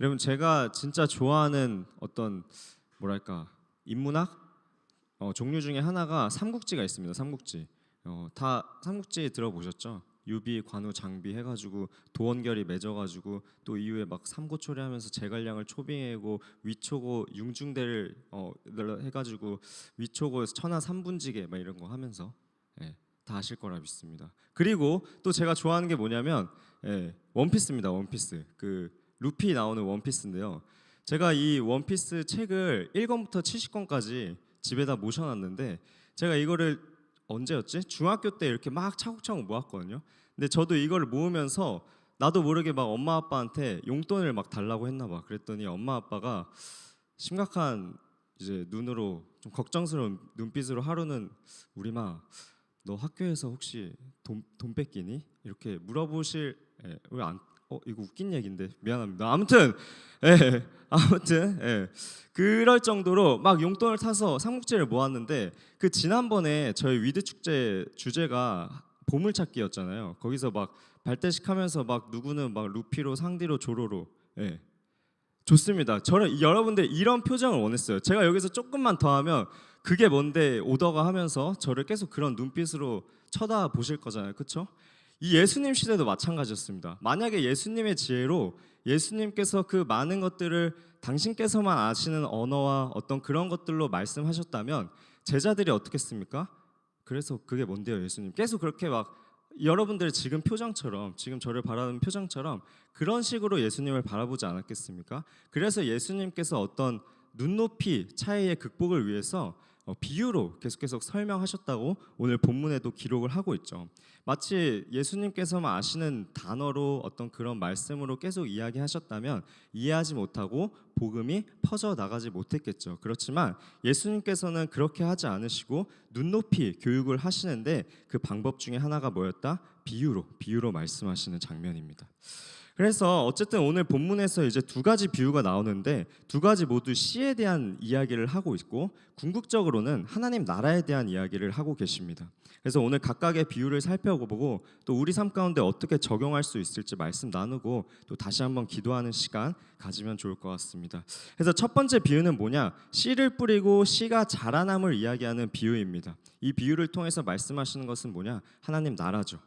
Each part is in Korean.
여러분 제가 진짜 좋아하는 어떤 뭐랄까 인문학 어, 종류 중에 하나가 삼국지가 있습니다. 삼국지. 어, 다 삼국지 들어보셨죠? 유비, 관우, 장비 해가지고 도원결이 맺어가지고 또 이후에 막 삼고초려하면서 제갈량을 초빙하고 위초고 융중대를 어, 해가지고 위초고 천하 삼분지게 막 이런 거 하면서 예, 다 아실 거라 믿습니다. 그리고 또 제가 좋아하는 게 뭐냐면 예, 원피스입니다. 원피스. 그 루피 나오는 원피스인데요. 제가 이 원피스 책을 1권부터 70권까지 집에다 모셔놨는데 제가 이거를 언제였지? 중학교 때 이렇게 막 차곡차곡 모았거든요. 근데 저도 이거를 모으면서 나도 모르게 막 엄마 아빠한테 용돈을 막 달라고 했나 봐. 그랬더니 엄마 아빠가 심각한 이제 눈으로 좀 걱정스러운 눈빛으로 하루는 우리마 너 학교에서 혹시 돈, 돈 뺏기니? 이렇게 물어보실 예, 왜안 어 이거 웃긴 얘기인데 미안합니다. 아무튼 예, 아무튼 예, 그럴 정도로 막 용돈을 타서 삼국지를 모았는데 그 지난번에 저희 위드 축제 주제가 보물찾기였잖아요. 거기서 막 발대식 하면서 막 누구는 막 루피로 상디로 조로로 예. 좋습니다. 저는 여러분들 이런 표정을 원했어요. 제가 여기서 조금만 더 하면 그게 뭔데 오더가 하면서 저를 계속 그런 눈빛으로 쳐다보실 거잖아요. 그렇죠? 이 예수님 시대도 마찬가지였습니다. 만약에 예수님의 지혜로 예수님께서 그 많은 것들을 당신께서만 아시는 언어와 어떤 그런 것들로 말씀하셨다면 제자들이 어떻겠습니까? 그래서 그게 뭔데요, 예수님? 계속 그렇게 막 여러분들의 지금 표정처럼 지금 저를 바라는 표정처럼 그런 식으로 예수님을 바라보지 않았겠습니까? 그래서 예수님께서 어떤 눈높이 차이의 극복을 위해서 어, 비유로 계속 계속 설명하셨다고 오늘 본문에도 기록을 하고 있죠. 마치 예수님께서만 아시는 단어로 어떤 그런 말씀으로 계속 이야기하셨다면 이해하지 못하고 복음이 퍼져 나가지 못했겠죠. 그렇지만 예수님께서는 그렇게 하지 않으시고 눈높이 교육을 하시는데 그 방법 중에 하나가 뭐였다? 비유로 비유로 말씀하시는 장면입니다. 그래서 어쨌든 오늘 본문에서 이제 두 가지 비유가 나오는데 두 가지 모두 씨에 대한 이야기를 하고 있고 궁극적으로는 하나님 나라에 대한 이야기를 하고 계십니다. 그래서 오늘 각각의 비유를 살펴보고 또 우리 삶 가운데 어떻게 적용할 수 있을지 말씀 나누고 또 다시 한번 기도하는 시간 가지면 좋을 것 같습니다. 그래서 첫 번째 비유는 뭐냐? 씨를 뿌리고 씨가 자라남을 이야기하는 비유입니다. 이 비유를 통해서 말씀하시는 것은 뭐냐? 하나님 나라죠.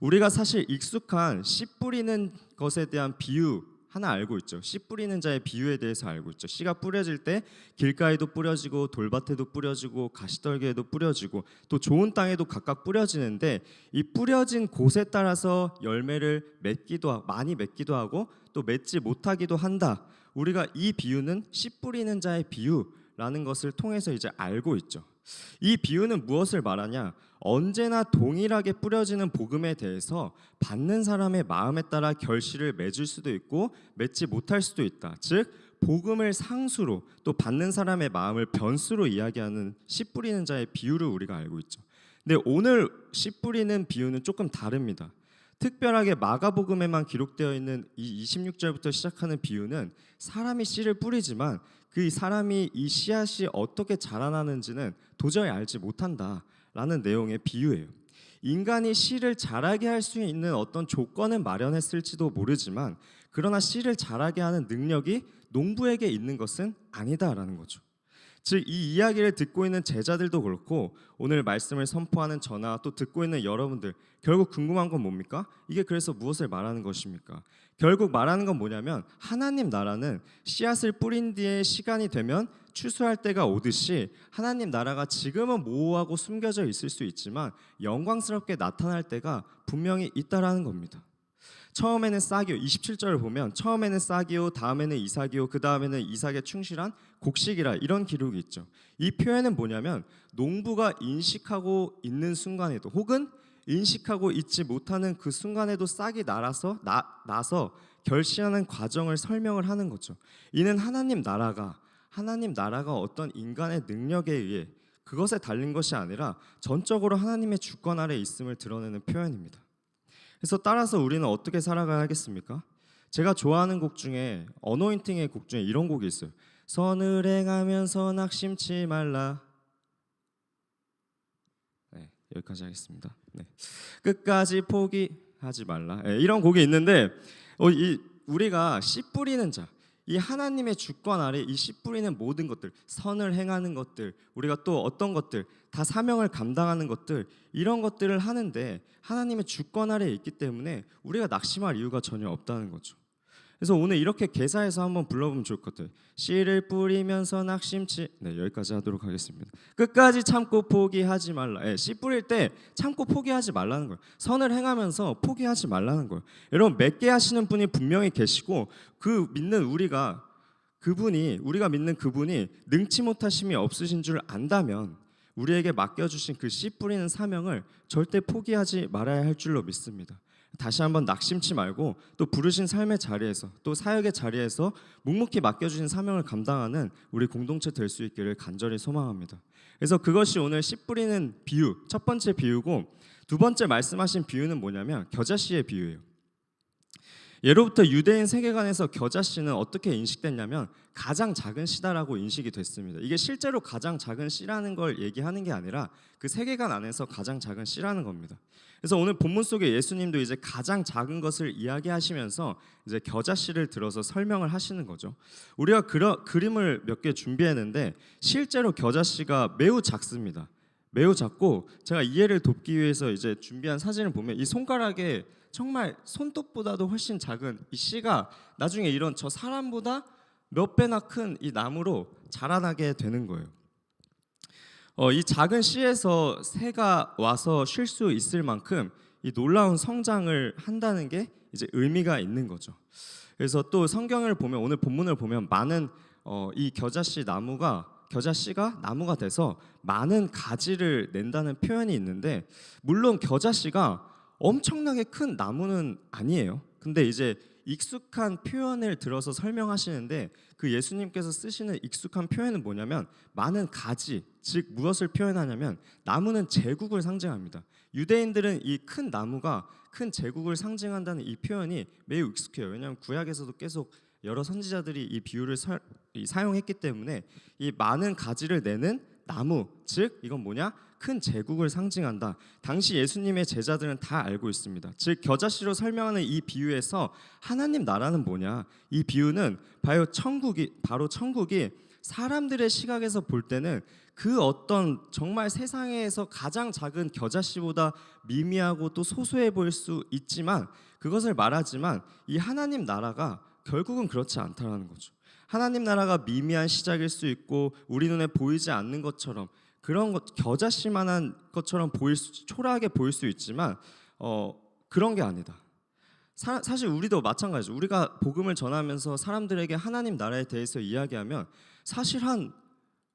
우리가 사실 익숙한 씨 뿌리는 것에 대한 비유 하나 알고 있죠. 씨 뿌리는 자의 비유에 대해서 알고 있죠. 씨가 뿌려질 때 길가에도 뿌려지고 돌밭에도 뿌려지고 가시떨기에도 뿌려지고 또 좋은 땅에도 각각 뿌려지는데 이 뿌려진 곳에 따라서 열매를 맺기도 많이 맺기도 하고 또 맺지 못하기도 한다. 우리가 이 비유는 씨 뿌리는 자의 비유라는 것을 통해서 이제 알고 있죠. 이 비유는 무엇을 말하냐? 언제나 동일하게 뿌려지는 복음에 대해서 받는 사람의 마음에 따라 결실을 맺을 수도 있고 맺지 못할 수도 있다. 즉 복음을 상수로 또 받는 사람의 마음을 변수로 이야기하는 씨 뿌리는 자의 비유를 우리가 알고 있죠. 근데 오늘 씨 뿌리는 비유는 조금 다릅니다. 특별하게 마가복음에만 기록되어 있는 이 26절부터 시작하는 비유는 사람이 씨를 뿌리지만 그 사람이 이 씨앗이 어떻게 자라나는지는 도저히 알지 못한다 라는 내용의 비유예요. 인간이 씨를 자라게 할 수 있는 어떤 조건은 마련했을지도 모르지만 그러나 씨를 자라게 하는 능력이 농부에게 있는 것은 아니다라는 거죠. 즉 이 이야기를 듣고 있는 제자들도 그렇고 오늘 말씀을 선포하는 저나 또 듣고 있는 여러분들 결국 궁금한 건 뭡니까? 이게 그래서 무엇을 말하는 것입니까? 결국 말하는 건 뭐냐면 하나님 나라는 씨앗을 뿌린 뒤에 시간이 되면 추수할 때가 오듯이 하나님 나라가 지금은 모호하고 숨겨져 있을 수 있지만 영광스럽게 나타날 때가 분명히 있다라는 겁니다. 처음에는 싹이요. 27절을 보면 처음에는 싹이요, 다음에는 이삭이요, 그 다음에는 이삭에 충실한 곡식이라 이런 기록이 있죠. 이 표현은 뭐냐면 농부가 인식하고 있는 순간에도 혹은 인식하고 있지 못하는 그 순간에도 싹이 날아서 나, 나서 결실하는 과정을 설명을 하는 거죠. 이는 하나님 나라가 하나님 나라가 어떤 인간의 능력에 의해 그것에 달린 것이 아니라 전적으로 하나님의 주권 아래 있음을 드러내는 표현입니다. 그래서 따라서 우리는 어떻게 살아가야겠습니까? 제가 좋아하는 곡 중에 어노인팅의 곡 중에 이런 곡이 있어요. 선을 행하면서 낙심치 말라. 네, 여기까지 하겠습니다. 네. 끝까지 포기하지 말라. 네, 이런 곡이 있는데 어, 이 우리가 씨 뿌리는 자, 이 하나님의 주권 아래 이 씨 뿌리는 모든 것들, 선을 행하는 것들, 우리가 또 어떤 것들, 다 사명을 감당하는 것들 이런 것들을 하는데 하나님의 주권 아래 있기 때문에 우리가 낙심할 이유가 전혀 없다는 거죠. 그래서 오늘 이렇게 개사해서 한번 불러보면 좋을 것 같아요. 씨를 뿌리면서 낙심치. 네 여기까지 하도록 하겠습니다. 끝까지 참고 포기하지 말라. 예, 씨 뿌릴 때 참고 포기하지 말라는 거예요. 선을 행하면서 포기하지 말라는 거예요. 여러분 맺게 하시는 분이 분명히 계시고 그 믿는 우리가 그분이 우리가 믿는 그분이 능치 못하심이 없으신 줄 안다면 우리에게 맡겨주신 그 씨 뿌리는 사명을 절대 포기하지 말아야 할 줄로 믿습니다. 다시 한번 낙심치 말고 또 부르신 삶의 자리에서 또 사역의 자리에서 묵묵히 맡겨주신 사명을 감당하는 우리 공동체 될 수 있기를 간절히 소망합니다. 그래서 그것이 오늘 씨 뿌리는 비유 첫 번째 비유고 두 번째 말씀하신 비유는 뭐냐면 겨자씨의 비유예요. 예로부터 유대인 세계관에서 겨자씨는 어떻게 인식됐냐면 가장 작은 씨다라고 인식이 됐습니다. 이게 실제로 가장 작은 씨라는 걸 얘기하는 게 아니라 그 세계관 안에서 가장 작은 씨라는 겁니다. 그래서 오늘 본문 속에 예수님도 이제 가장 작은 것을 이야기하시면서 이제 겨자씨를 들어서 설명을 하시는 거죠. 우리가 그러, 그림을 몇 개 준비했는데 실제로 겨자씨가 매우 작습니다. 매우 작고 제가 이해를 돕기 위해서 이제 준비한 사진을 보면 이 손가락에 정말 손톱보다도 훨씬 작은 이 씨가 나중에 이런 저 사람보다 몇 배나 큰 이 나무로 자라나게 되는 거예요. 어, 이 작은 씨에서 새가 와서 쉴 수 있을 만큼 이 놀라운 성장을 한다는 게 이제 의미가 있는 거죠. 그래서 또 성경을 보면 오늘 본문을 보면 많은 어, 이 겨자씨 나무가 겨자씨가 나무가 돼서 많은 가지를 낸다는 표현이 있는데 물론 겨자씨가 엄청나게 큰 나무는 아니에요. 근데 이제 익숙한 표현을 들어서 설명하시는데 그 예수님께서 쓰시는 익숙한 표현은 뭐냐면 많은 가지, 즉 무엇을 표현하냐면 나무는 제국을 상징합니다. 유대인들은 이 큰 나무가 큰 제국을 상징한다는 이 표현이 매우 익숙해요. 왜냐하면 구약에서도 계속 여러 선지자들이 이 비유를 사, 이 사용했기 때문에 이 많은 가지를 내는 나무, 즉 이건 뭐냐? 큰 제국을 상징한다. 당시 예수님의 제자들은 다 알고 있습니다. 즉 겨자씨로 설명하는 이 비유에서 하나님 나라는 뭐냐? 이 비유는 바로 천국이 바로 천국이 사람들의 시각에서 볼 때는 그 어떤 정말 세상에서 가장 작은 겨자씨보다 미미하고 또 소소해 보일 수 있지만 그것을 말하지만 이 하나님 나라가 결국은 그렇지 않다라는 거죠. 하나님 나라가 미미한 시작일 수 있고 우리 눈에 보이지 않는 것처럼 그런 것 겨자씨만한 것처럼 보일 수, 초라하게 보일 수 있지만 어, 그런 게 아니다. 사, 사실 우리도 마찬가지죠. 우리가 복음을 전하면서 사람들에게 하나님 나라에 대해서 이야기하면 사실 한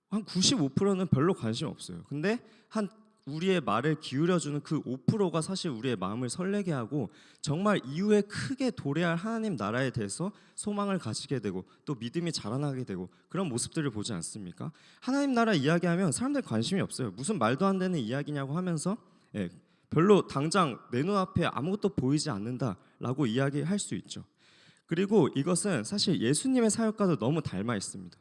한 95%는 별로 관심 없어요. 근데 한 우리의 말을 기울여주는 그 5%가 사실 우리의 마음을 설레게 하고 정말 이후에 크게 도래할 하나님 나라에 대해서 소망을 가지게 되고 또 믿음이 자라나게 되고 그런 모습들을 보지 않습니까? 하나님 나라 이야기하면 사람들 관심이 없어요. 무슨 말도 안 되는 이야기냐고 하면서 예, 별로 당장 내 눈앞에 아무것도 보이지 않는다라고 이야기할 수 있죠. 그리고 이것은 사실 예수님의 사역과도 너무 닮아 있습니다.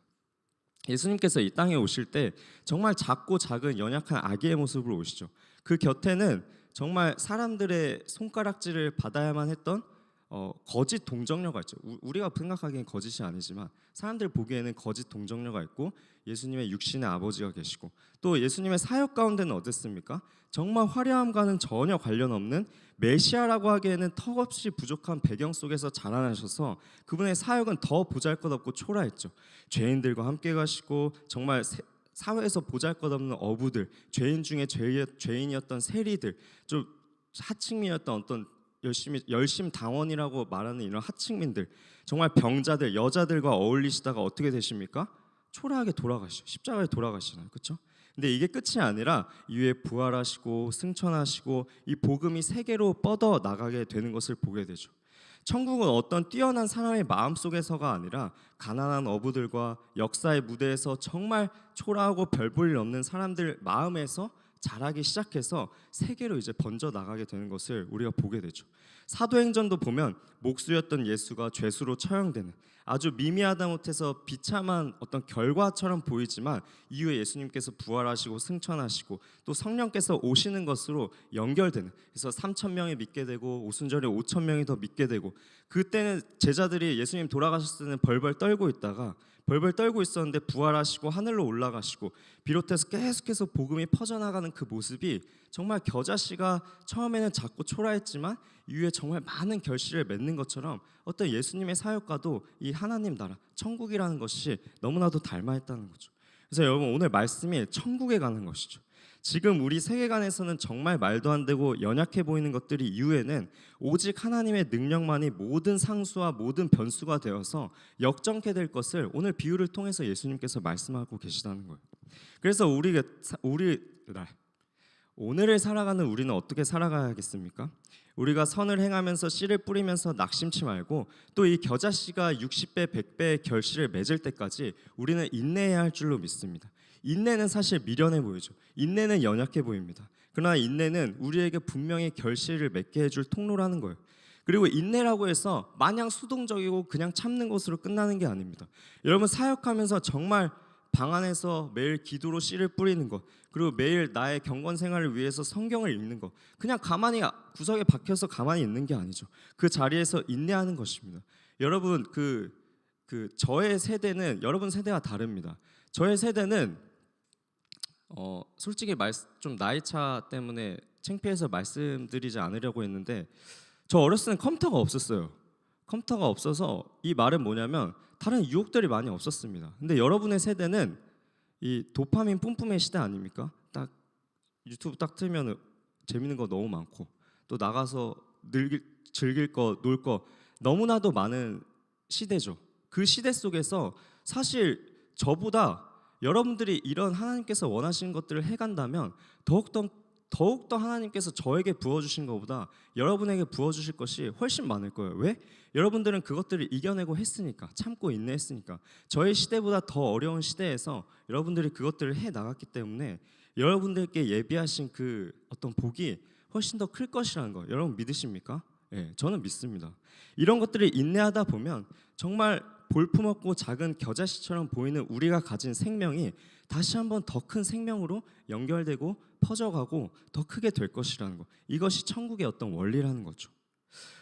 예수님께서 이 땅에 오실 때 정말 작고 작은 연약한 아기의 모습으로 오시죠. 그 곁에는 정말 사람들의 손가락질을 받아야만 했던 어, 거짓 동정녀가 있죠. 우, 우리가 생각하기엔 거짓이 아니지만 사람들 보기에는 거짓 동정녀가 있고 예수님의 육신의 아버지가 계시고 또 예수님의 사역 가운데는 어땠습니까? 정말 화려함과는 전혀 관련 없는 메시아라고 하기에는 턱없이 부족한 배경 속에서 자라나셔서 그분의 사역은 더 보잘것없고 초라했죠. 죄인들과 함께 가시고 정말 세, 사회에서 보잘것없는 어부들, 죄인 중에 죄, 죄인이었던 세리들, 좀 하층민이었던 어떤 열심히 열심 당원이라고 말하는 이런 하층민들, 정말 병자들, 여자들과 어울리시다가 어떻게 되십니까? 초라하게 돌아가시죠. 십자가에 돌아가시나요, 그렇죠? 근데 이게 끝이 아니라 이후에 부활하시고 승천하시고 이 복음이 세계로 뻗어 나가게 되는 것을 보게 되죠. 천국은 어떤 뛰어난 사람의 마음 속에서가 아니라 가난한 어부들과 역사의 무대에서 정말 초라하고 별 볼일 없는 사람들 마음에서 자라기 시작해서 세계로 이제 번져 나가게 되는 것을 우리가 보게 되죠. 사도행전도 보면 목수였던 예수가 죄수로 처형되는 아주 미미하다 못해서 비참한 어떤 결과처럼 보이지만 이후에 예수님께서 부활하시고 승천하시고 또 성령께서 오시는 것으로 연결되는 그래서 3천 명이 믿게 되고 오순절에 5천 명이 더 믿게 되고 그때는 제자들이 예수님 돌아가셨을 때는 벌벌 떨고 있다가 벌벌 떨고 있었는데 부활하시고 하늘로 올라가시고 비롯해서 계속해서 복음이 퍼져나가는 그 모습이 정말 겨자씨가 처음에는 작고 초라했지만 이후에 정말 많은 결실을 맺는 것처럼 어떤 예수님의 사역과도 이 하나님 나라 천국이라는 것이 너무나도 닮아있다는 거죠. 그래서 여러분 오늘 말씀이 천국에 가는 것이죠. 지금 우리 세계관에서는 정말 말도 안 되고 연약해 보이는 것들이 이후에는 오직 하나님의 능력만이 모든 상수와 모든 변수가 되어서 역정케 될 것을 오늘 비유를 통해서 예수님께서 말씀하고 계시다는 거예요. 그래서 우리 우리 오늘을 살아가는 우리는 어떻게 살아가야겠습니까? 우리가 선을 행하면서 씨를 뿌리면서 낙심치 말고 또 이 겨자 씨가 60배, 100배의 결실을 맺을 때까지 우리는 인내해야 할 줄로 믿습니다. 인내는 사실 미련해 보이죠. 인내는 연약해 보입니다. 그러나 인내는 우리에게 분명히 결실을 맺게 해줄 통로라는 거예요. 그리고 인내라고 해서 마냥 수동적이고 그냥 참는 것으로 끝나는 게 아닙니다. 여러분 사역하면서 정말 방 안에서 매일 기도로 씨를 뿌리는 것 그리고 매일 나의 경건 생활을 위해서 성경을 읽는 것 그냥 가만히 구석에 박혀서 가만히 있는 게 아니죠. 그 자리에서 인내하는 것입니다. 여러분 그, 그 저의 세대는 여러분 세대와 다릅니다. 저의 세대는 어, 솔직히 말, 좀 나이 차 때문에 창피해서 말씀드리지 않으려고 했는데 저 어렸을 땐 컴퓨터가 없었어요. 컴퓨터가 없어서 이 말은 뭐냐면 다른 유혹들이 많이 없었습니다. 근데 여러분의 세대는 이 도파민 뿜뿜의 시대 아닙니까? 딱 유튜브 딱 틀면 재밌는 거 너무 많고 또 나가서 늙일, 즐길 거, 놀 거 너무나도 많은 시대죠. 그 시대 속에서 사실 저보다 여러분들이 이런 하나님께서 원하시는 것들을 해간다면 더욱더 더욱더 하나님께서 저에게 부어주신 것보다 여러분에게 부어주실 것이 훨씬 많을 거예요. 왜? 여러분들은 그것들을 이겨내고 했으니까 참고 인내했으니까 저희 시대보다 더 어려운 시대에서 여러분들이 그것들을 해 나갔기 때문에 여러분들께 예비하신 그 어떤 복이 훨씬 더 클 것이라는 거 여러분 믿으십니까? 예, 저는 믿습니다. 이런 것들을 인내하다 보면 정말 볼품없고 작은 겨자씨처럼 보이는 우리가 가진 생명이 다시 한번 더 큰 생명으로 연결되고 퍼져가고 더 크게 될 것이라는 것. 이것이 천국의 어떤 원리라는 거죠.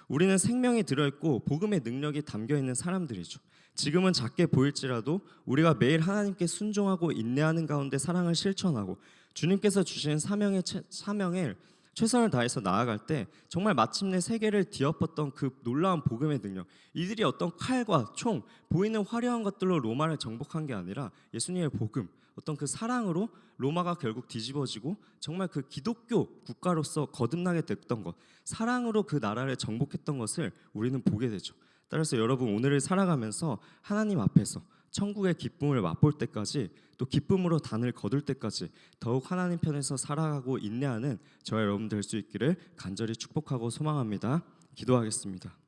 우리는 생명이 들어있고 복음의 능력이 담겨 있는 사람들이죠. 지금은 작게 보일지라도 우리가 매일 하나님께 순종하고 인내하는 가운데 사랑을 실천하고 주님께서 주신 사명의 사명을 최선을 다해서 나아갈 때 정말 마침내 세계를 뒤엎었던 그 놀라운 복음의 능력 이들이 어떤 칼과 총 보이는 화려한 것들로 로마를 정복한 게 아니라 예수님의 복음 어떤 그 사랑으로 로마가 결국 뒤집어지고 정말 그 기독교 국가로서 거듭나게 됐던 것 사랑으로 그 나라를 정복했던 것을 우리는 보게 되죠. 따라서 여러분 오늘을 살아가면서 하나님 앞에서 천국의 기쁨을 맛볼 때까지 또 기쁨으로 단을 거둘 때까지 더욱 하나님 편에서 살아가고 인내하는 저와 여러분 될 수 있기를 간절히 축복하고 소망합니다. 기도하겠습니다.